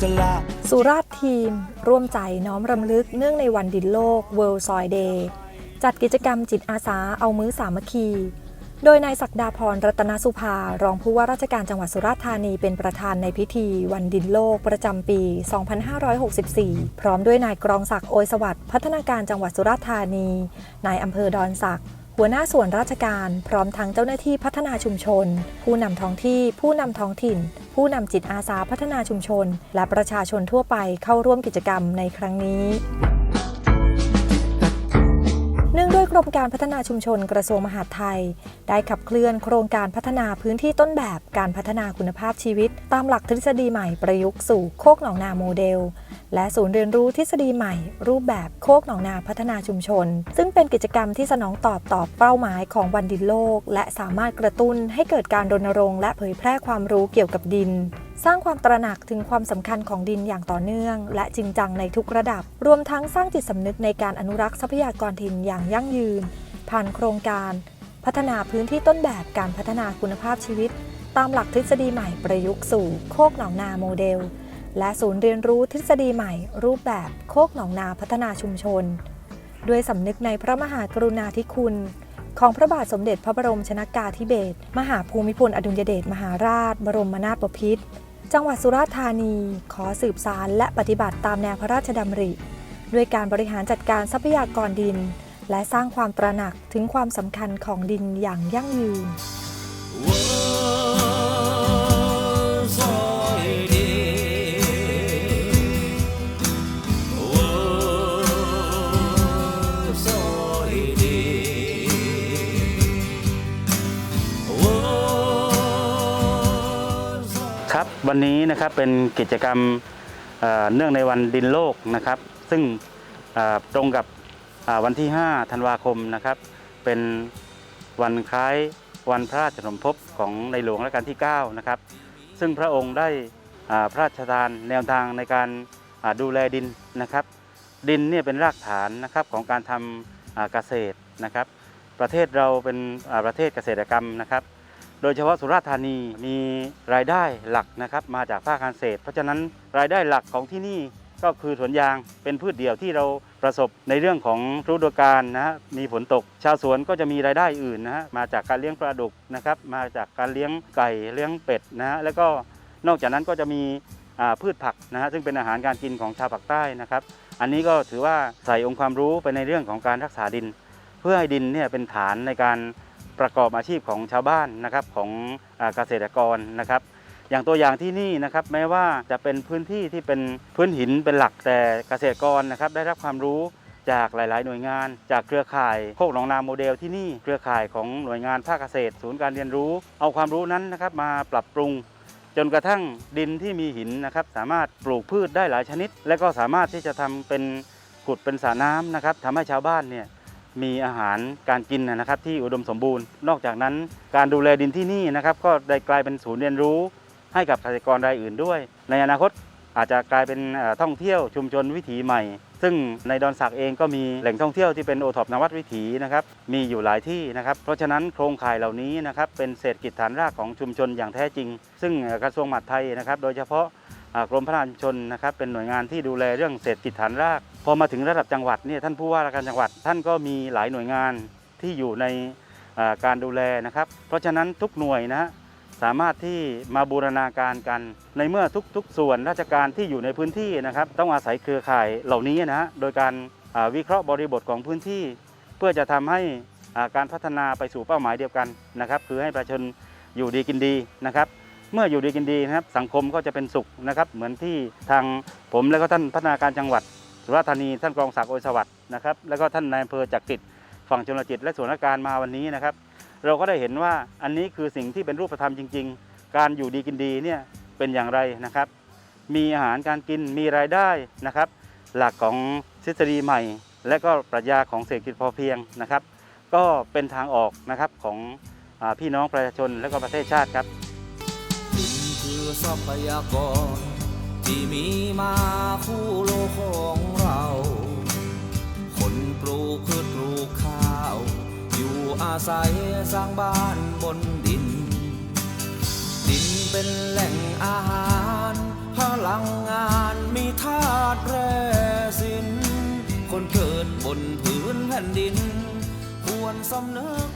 สละสุราษฎร์ทีม ร่วมใจน้อมรำลึกเนื่องในวันดินโลก World Soil Day จัดกิจกรรมจิตอาสาเอามื้อสามัคคี โดยนายศักดาพรรัตนสุภา รองผู้ว่าราชการจังหวัดสุราษฎร์ธานีเป็นประธานในพิธี วันดินโลกประจำปี 2564 พร้อมด้วยนายกรองศักดิ์โอยสวัสดิ์พัฒนาการจังหวัดสุราษฎร์ธานี นายอำเภอดอนสักดิ์ หัวหน้าส่วนราชการพร้อมทั้งเจ้าหน้าที่พัฒนาชุมชน ผู้นำท้องที่ ผู้นำท้องถิ่น ผู้นำจิตอาสาพัฒนาชุมชน และประชาชนทั่วไปเข้าร่วมกิจกรรมในครั้งนี้เนื่องด้วยกรมการพัฒนาชุมชนกระทรวงมหาดไทย ได้ขับเคลื่อนโครงการพัฒนาพื้นที่ต้นแบบการพัฒนาคุณภาพชีวิต ตามหลักทฤษฎีใหม่ประยุกต์สู่โคกหนองนาโมเดล และศูนย์เรียนรู้ทฤษฎีใหม่ รูปแบบโคกหนองนาพัฒนาชุมชน ซึ่งเป็นกิจกรรมที่สนองตอบต่อเป้าหมายของวันดินโลก และสามารถกระตุ้นให้เกิดการรณรงค์และเผยแพร่ความรู้เกี่ยวกับดิน สร้างความตระหนักถึงความสำคัญของดินอย่างต่อเนื่อง และจริงจังในทุกระดับ รวมทั้งสร้างจิตสำนึกในการอนุรักษ์ทรัพยากรถิ่นอย่างยั่งยืน ผ่านโครงการ พัฒนาพื้นที่ต้นแบบการพัฒนาคุณภาพชีวิต ตามหลักทฤษฎีใหม่ประยุกต์สู่โคกหนองนาโมเดล และศูนย์เรียนรู้ทฤษฎีใหม่ รูปแบบโคกหนองนาพัฒนาชุมชน ด้วยสำนึกในพระมหากรุณาธิคุณ ของพระบาทสมเด็จพระบรมชนากาธิเบศรมหาภูมิพลอดุลยเดชมหาราช บรมนาถบพิตรจังหวัดสุราษฎร์ธานี ขอสืบสารและปฏิบัติตามแนวพระราชดำริ ด้วยการบริหารจัดการทรัพยากรดิน และสร้างความตระหนักถึงความสำคัญของดินอย่างยั่งยืน วันนี้นะครับเป็นกิจกรรมเนื่องในวันดินโลกนะครับ ซึ่งตรงกับวันที่ 5 ธันวาคมนะครับ เป็นวันคล้ายวันพระราชสมภพของในหลวงรัชกาลที่ 9 นะครับ ซึ่งพระองค์ได้พระราชทานแนวทางในการดูแลดินนะครับ ดินเนี่ยเป็นรากฐานนะครับของการทำเกษตรนะครับ ประเทศเราเป็นประเทศเกษตรกรรมนะครับ โดยเฉพาะสุราษฎร์ธานีมีรายได้หลักนะครับมาจากภาคการเกษตร เพราะฉะนั้นรายได้หลักของที่นี่ก็คือสวนยางเป็นพืชเดี่ยวที่เราประสบในเรื่องของฤดูกาลนะฮะมีฝนตก ชาวสวนก็จะมีรายได้อื่นนะฮะมาจากการเลี้ยงปลาดุกนะครับมาจากการเลี้ยงไก่เลี้ยงเป็ดนะฮะแล้วก็นอกจากนั้นก็จะมีพืชผักนะฮะซึ่งเป็นอาหารการกินของชาวภาคใต้นะครับ อันนี้ก็ถือว่าใส่องค์ความรู้ไปในเรื่องของการรักษาดิน เพื่อให้ดินเนี่ยเป็นฐานในการ ประกอบอาชีพของชาวบ้านนะครับของเกษตรกรนะครับ อย่างตัวอย่างที่นี่นะครับแม้ว่าจะเป็นพื้นที่ที่เป็นพื้นหินเป็นหลักแต่เกษตรกรนะครับได้รับความรู้จากหลาย ๆ หน่วยงาน จากเครือข่ายโคกหนองนาโมเดลที่นี่เครือข่ายของหน่วยงานภาคเกษตร ศูนย์การเรียนรู้ เอาความรู้นั้นนะครับมาปรับปรุง จนกระทั่งดินที่มีหินนะครับสามารถปลูกพืชได้หลายชนิด และก็สามารถที่จะทำเป็นขุดเป็นสระน้ำนะครับทำให้ชาวบ้านเนี่ย มีอาหารการกินนะครับที่อุดมสมบูรณ์ นอกจากนั้นการดูแลดินที่นี่นะครับก็ได้กลายเป็นศูนย์เรียนรู้ ให้กับเกษตรกรรายอื่นด้วย ในอนาคตอาจจะกลายเป็นท่องเที่ยวชุมชนวิถีใหม่ ซึ่งในดอนสักเองก็มีแหล่งท่องเที่ยวที่เป็นโอท็อปนวัดวิถีนะครับ มีอยู่หลายที่นะครับ เพราะฉะนั้นโครงข่ายเหล่านี้นะครับเป็นเศรษฐกิจฐานรากของชุมชนอย่างแท้จริง ซึ่งกระทรวงมหาดไทยนะครับ โดยเฉพาะกรมพัฒนาชุมชนนะครับเป็นหน่วยงานที่ดูแลเรื่องเศรษฐกิจฐานราก พอมาถึงระดับจังหวัดเนี่ยท่านผู้ว่าราชการจังหวัด ท่านก็มีหลายหน่วยงานที่อยู่ในการดูแลนะครับ เพราะฉะนั้นทุกหน่วยนะฮะสามารถที่มาบูรณาการกัน ในเมื่อทุกๆ ส่วนราชการที่อยู่ในพื้นที่นะครับ ต้องอาศัยเครือข่ายเหล่านี้นะฮะโดยการวิเคราะห์บริบทของพื้นที่ เพื่อจะทำให้การพัฒนาไปสู่เป้าหมายเดียวกันนะครับ คือให้ประชาชนอยู่ดีกินดีนะครับ เมื่ออยู่ดีกินดีนะครับ สังคมก็จะเป็นสุขนะครับ เหมือนที่ทางผมและก็ท่านพัฒนาการจังหวัด สุราษฎร์ธานีท่านกองศักดิ์โอสวัสดิ์นะครับแล้วก็ท่านนายอำเภอจักริดฝั่งชนจิต และส่วนราชการมาวันนี้นะครับ เราก็ได้เห็นว่าอันนี้คือสิ่งที่เป็นรูปธรรมจริง ๆ การอยู่ดีกินดีเนี่ยเป็นอย่างไรนะครับ มีอาหารการกินมีรายได้นะครับ หลักของทฤษฎีใหม่ และก็ปรัชญาของเศรษฐกิจพอเพียงนะครับ ก็เป็นทางออกนะครับของพี่น้องประชาชนและก็ประเทศชาติครับินคือทรัพยากร ที่มีมาคู่โลกของเรา คนปลูกพืชปลูกข้าว อยู่อาศัยสร้างบ้านบนดิน ดินเป็นแหล่งอาหารพลังงานมีธาตุแร่สิน คนเกิดบนผืนแผ่นดิน ควรสำนึก